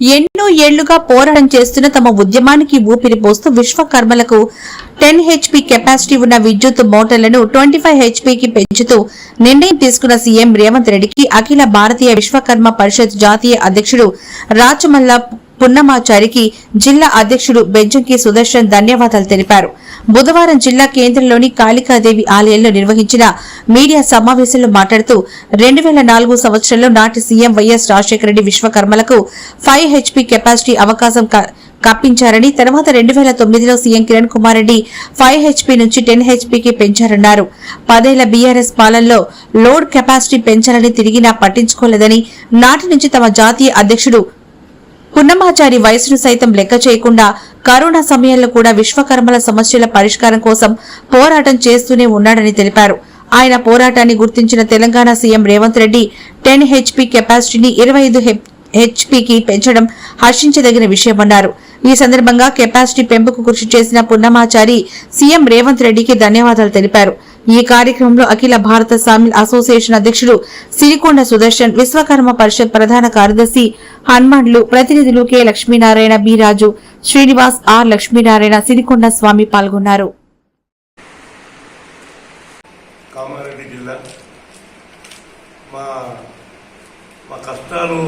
ఎన్నో ఏళ్ళుగా పోరాటం చేస్తున్న తమ ఉద్యమానికి ఊపిరి పోస్తూ విశ్వకర్మలకు టెన్ హెచ్పి కెపాసిటీ ఉన్న విద్యుత్ మోటార్లను ట్వంటీ ఫైవ్ హెచ్పికి పెంచుతూ నిర్ణయం తీసుకున్న సీఎం రేవంత్ రెడ్డికి అఖిల భారతీయ విశ్వకర్మ పరిషత్ జాతీయ అధ్యక్షుడు రాచమల్ల పున్నమాచారికి జిల్లా అధ్యక్షుడు బెంజంకి సుదర్శన్ ధన్యవాదాలు తెలిపారు. బుధవారం జిల్లా కేంద్రంలోని కాళికాదేవి ఆలయంలో నిర్వహించిన మీడియా సమావేశంలో మాట్లాడుతూ రెండు వేల నాలుగు సంవత్సరంలో నాటి సీఎం వైఎస్ రాజశేఖర రెడ్డి విశ్వకర్మలకు ఫైవ్ హెచ్పీ కెపాసిటీ అవకాశం క- కప్పించారని తర్వాత రెండు వేల తొమ్మిదిలో CM Kiran Kumar Reddy five HP నుంచి టెన్ హెచ్పీకి పెంచారన్నారు. పదేళ్ళ బీఆర్ఎస్ పాలనలో లోడ్ కెపాసిటీ పెంచాలని తిరిగినా పట్టించుకోలేదని నాటి నుంచి తమ జాతీయ అధ్యక్షుడు పున్నమాచారి వయసును సైతం లెక్క చేయకుండా కరోనా సమయంలో కూడా విశ్వకర్మల సమస్యల పరిష్కారం కోసం పోరాటం చేస్తూనే ఉన్నాడని తెలిపారు. ఆయన పోరాటాన్ని గుర్తించిన Telangana CM Revanth Reddy ten HP కెపాసిటీని ఇరవై ఐదు హెచ్పీకి పెంచడం హర్షించదగిన విషయమన్నారు. ఈ సందర్భంగా కెపాసిటీ పెంపుకు కృషి చేసిన పున్నమాచారి సీఎం రేవంత్ రెడ్డికి ధన్యవాదాలు తెలిపారు. ఈ కార్యక్రమంలో అఖిల భారత సామిల్ అసోసియేషన్ అధ్యక్షుడు సిరికొండ సుదర్శన్ విశ్వకర్మ పరిషత్ ప్రధాన కార్యదర్శి హనుమాన్లు ప్రతినిధులు K Lakshminarayana B Raju Srinivas R Lakshminarayana Sirikonda Swamy పాల్గొన్నారు. కామారెడ్డి జిల్లా. మా మా కష్టాలు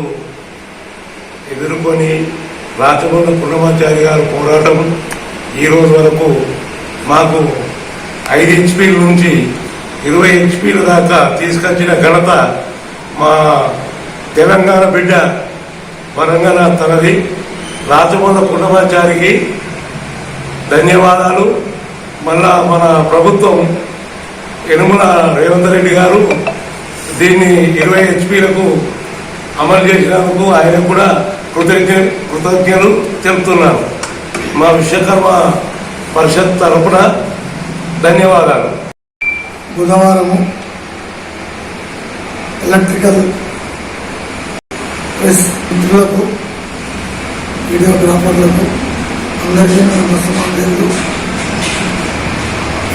ఎదుర్కొని గారు పోరాటం ఈ రోజు వరకు మాకు ఐదు హెచ్పీల నుంచి ఇరవై హెచ్పీల దాకా తీసుకొచ్చిన ఘనత మా తెలంగాణ బిడ్డ వరంగన తనది. రాజమౌళ పున్నమాచారికి ధన్యవాదాలు. మళ్ళా మన ప్రభుత్వం యనుమల రేవంత్ రెడ్డి గారు దీన్ని ఇరవై హెచ్పీలకు అమలు చేసినందుకు ఆయన కూడా కృతజ్ఞ కృతజ్ఞతలు తెలుపుతున్నారు మా విశ్వకర్మ పరిషత్ తరపున ధన్యవాదాలు. బుధవారము ఎలక్ట్రికల్ ప్రెస్ మిత్రులకు వీడియోగ్రాఫర్లకు అందరికీ నమస్కారాలు.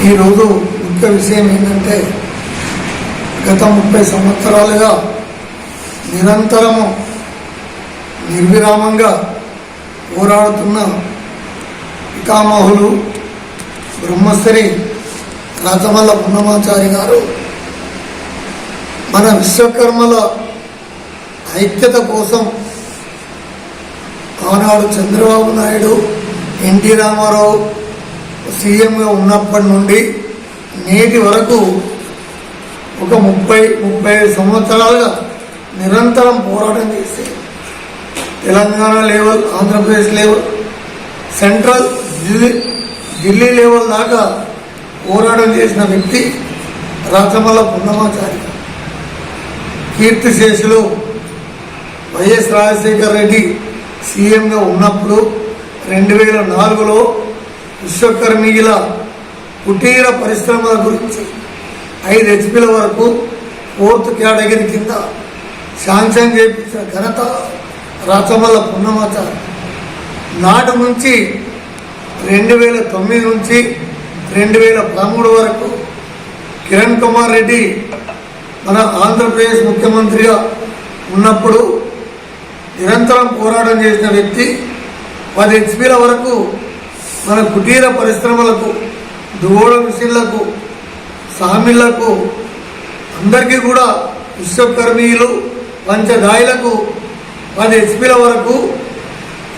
ఈరోజు ముఖ్య విషయం ఏంటంటే గత ముప్పై సంవత్సరాలుగా నిరంతరము నిర్విరామంగా పోరాడుతున్న పితామహులు బ్రహ్మశ్రీ రాజమల్ల పున్నమాచారి గారు మన విశ్వకర్మల ఐక్యత కోసం ఆనాడు చంద్రబాబు నాయుడు ఎన్టీ రామారావు సీఎంగా ఉన్నప్పటి నుండి నేటి వరకు ఒక ముప్పై ముప్పై సంవత్సరాలుగా నిరంతరం పోరాటం చేసి Telangana level Andhra Pradesh level central Delhi Delhi level దాకా పోరాటం చేసిన వ్యక్తి రాచమల్ల పున్నమాచారి. కీర్తిశేషులు వైఎస్ రాజశేఖర్ రెడ్డి సీఎంగా ఉన్నప్పుడు రెండు వేల నాలుగులో విశ్వకర్మిగిల కుటీర పరిశ్రమల గురించి ఐదు హెచ్పీల వరకు ఫోర్త్ కేటగిరీ కింద శాంక్షన్ చేయించిన ఘనత రాచమల్ల పున్నమాచారి. నాటి నుంచి రెండు వేల తొమ్మిది నుంచి రెండు వేల పదమూడు వరకు కిరణ్ కుమార్ రెడ్డి మన ఆంధ్రప్రదేశ్ ముఖ్యమంత్రిగా ఉన్నప్పుడు నిరంతరం పోరాటం చేసిన వ్యక్తి. పది హెచ్పీల వరకు మన కుటీర పరిశ్రమలకు దువ్వోడ మిషన్లకు సామిళ్ళకు అందరికీ కూడా విశ్వకర్మీయులు పంచదాయిలకు పది హెచ్పీల వరకు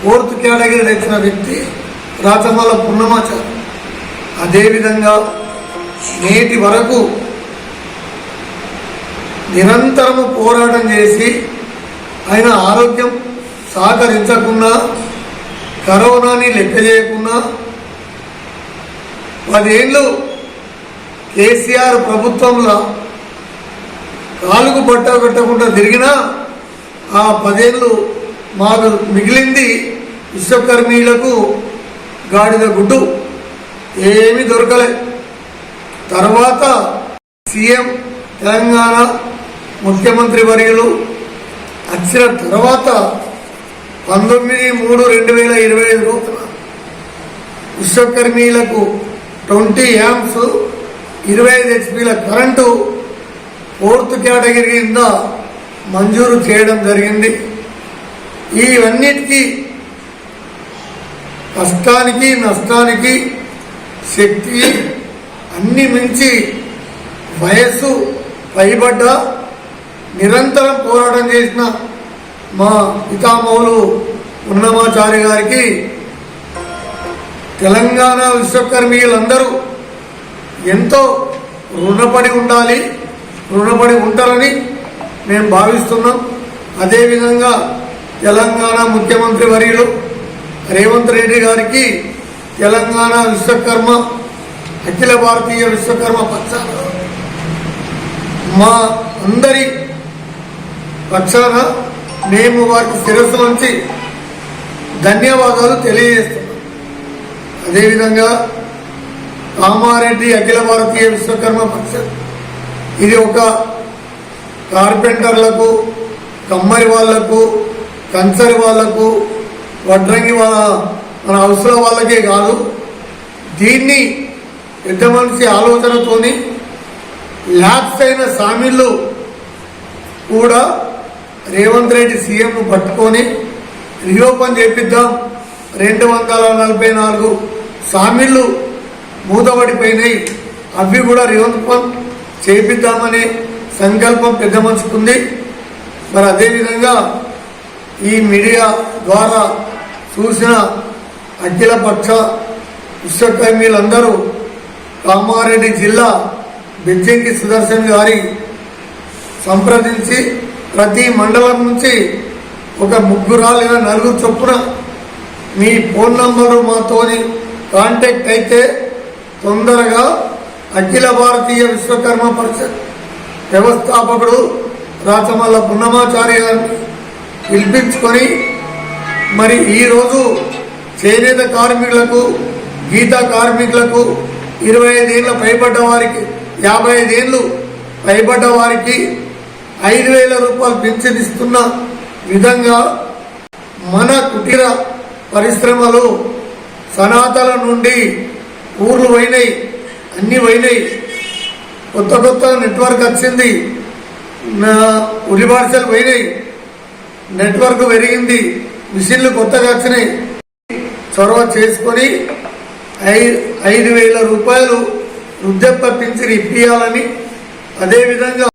ఫోర్త్ కేటగిరీ తెచ్చిన వ్యక్తి రాచమల్ల పున్నమాచారి. అదేవిధంగా నేటి వరకు నిరంతరము పోరాటం చేసి ఆయన ఆరోగ్యం సహకరించకుండా కరోనాని లెక్క చేయకుండా పదేళ్ళు కేసీఆర్ ప్రభుత్వంలో కాలుకు పట్ట పెట్టకుండా తిరిగినా ఆ పదేళ్ళు మాకు మిగిలింది విశ్వకర్మీలకు గాడిద గుడ్డు. ఏమీ దొరకలే. తర్వాత సీఎం తెలంగాణ ముఖ్యమంత్రి వర్యులు వచ్చిన తర్వాత పంతొమ్మిది మూడు రెండు వేల ఇరవై ఐదు రోజున విశ్వకర్మీలకు ట్వంటీ యాంప్స్ ఇరవై ఐదు హెచ్పీల కరెంటు ఫోర్త్ కేటగిరీ కింద మంజూరు చేయడం జరిగింది. ఇవన్నిటికీ కష్టానికి నష్టానికి శక్తి అన్ని మించి వయస్సు పైబడ్డ నిరంతరం పోరాటం చేసిన మా పితామహులు ఉన్నమాచారి గారికి తెలంగాణ విశ్వకర్మీయులందరూ ఎంతో రుణపడి ఉండాలి రుణపడి ఉంటారని మేము భావిస్తున్నాం. అదేవిధంగా తెలంగాణ ముఖ్యమంత్రి వర్యులు రేవంత్ రెడ్డి గారికి తెలంగాణ విశ్వకర్మ అఖిల భారతీయ విశ్వకర్మ పక్షాన మా అందరి పక్షాన మేము వారికి శిరస్సు నుంచి ధన్యవాదాలు తెలియజేస్తున్నాం. అదేవిధంగా కామారెడ్డి అఖిల భారతీయ విశ్వకర్మ పరిషత్ ఇది ఒక కార్పెంటర్లకు కమ్మరి వాళ్ళకు కంచరి వాళ్ళకు వడ్రంగి వాళ్ళ మన అవసరం వాళ్ళకే కాదు. దీన్ని పెద్ద మనిషి ఆలోచనతోని ల్యాబ్స్ అయిన సామిళ్ళు కూడా రేవంత్ రెడ్డి సీఎంను పట్టుకొని రీఓపెన్ చేపిద్దాం. రెండు వందల నలభై నాలుగు సామిళ్ళు మూతబడిపోయినాయి. అవి కూడా రీఓపెన్ చేపిద్దామనే సంకల్పం పెద్ద మనుషుకుంది మరి అదేవిధంగా ఈ మీడియా ద్వారా చూసిన అఖిలపక్ష విశ్వకర్మీలందరూ కామారెడ్డి జిల్లా బెజ్జంకి సుదర్శన్ గారి సంప్రదించి ప్రతి మండలం నుంచి ఒక ముగ్గురా లేదా నలుగురు చొప్పున మీ ఫోన్ నంబరు మాతోని కాంటాక్ట్ అయితే తొందరగా అఖిల భారతీయ విశ్వకర్మ పరిషత్ వ్యవస్థాపకుడు రాచమల్ల పున్నమాచార్య గారిని పిలిపించుకొని మరి ఈరోజు చేనేత కార్మికులకు గీత కార్మికులకు ఇరవై ఐదేళ్ళ పైబడ్డ వారికి యాభై ఐదేళ్ళు పైబడ్డ వారికి ఐదు వేల రూపాయలు పెన్షన్ ఇస్తున్న విధంగా మన కుటీర పరిశ్రమలు సనాతన నుండి ఊర్లు పోయినాయి అన్నీ పోయినాయి. కొత్త కొత్త నెట్వర్క్ వచ్చింది. నా ఉలిబార్సలు పోయినాయి. నెట్వర్క్ పెరిగింది. మిషన్లు కొత్తగా వచ్చినాయి. చొరవ చేసుకొని ఐ- ఐదు వేల రూపాయలు వృద్ధాప్య పింఛన్ ఇప్పియాలని అదేవిధంగా